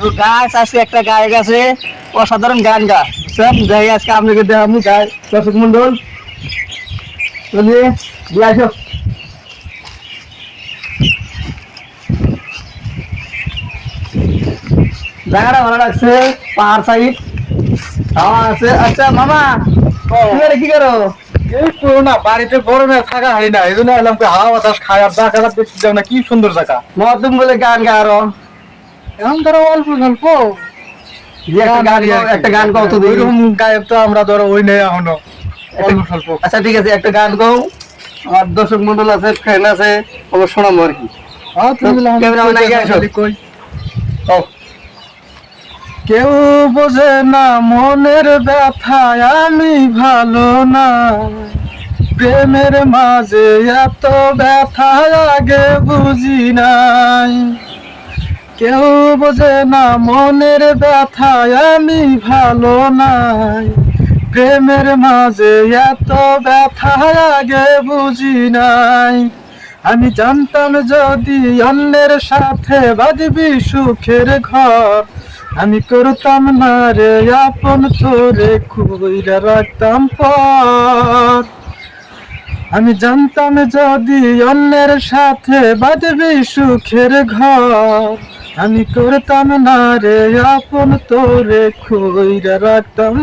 তো গাছ আজকে একটা গায়ক আছে অসাধারণ গান গা। বুঝছেন? যাই আজকে আপনাকে দেখাবো গায়। দর্শক মন্ডল চলিয়ে দিয়ে আসো। জায়গাটা ভালো লাগছে পাহাড় সাইড। হাওয়া আছে। আচ্ছা মামা তুমি কি করো? এই করোনা বাড়িতে গরমে থাকা হয় না এই জন্য এলাম হাওয়া বাতাস খায় আর কি সুন্দর জায়গা। মহাতুম বলে গান গা আরও। এখন ধরো অল্প স্বল্প। একটা গান গাও, তো দেখি। গায়ক তো আমরা ধরো ওই নেই এখনও। অল্প স্বল্প। আচ্ছা ঠিক আছে একটা গান গাও। আমার দর্শক মন্ডল আছে ফ্রেন্ড আছে শোনাবো আর কি। হ্যাঁ, কেউ বোঝে না মনের ব্যথা আমি ভালো না। প্রেমের মাঝে এত ব্যথা আগে বুঝি নাই। কেউ বোঝে না মনের ব্যথা, আমি ভালো নাই। প্রেমের মাঝে এত ব্যথা, আগে বুঝি নাই। আমি জানতাম যদি অন্যের সাথে বাঁধবি সুখের ঘর, আমি করতাম না রে আপন তোরে খুইরা রাখতাম পর আমি জানতাম যদি অন্যের সাথে বাঁধবি সুখের ঘর আমি করতাম না রে আপন তোরে খুইরা রাখতাম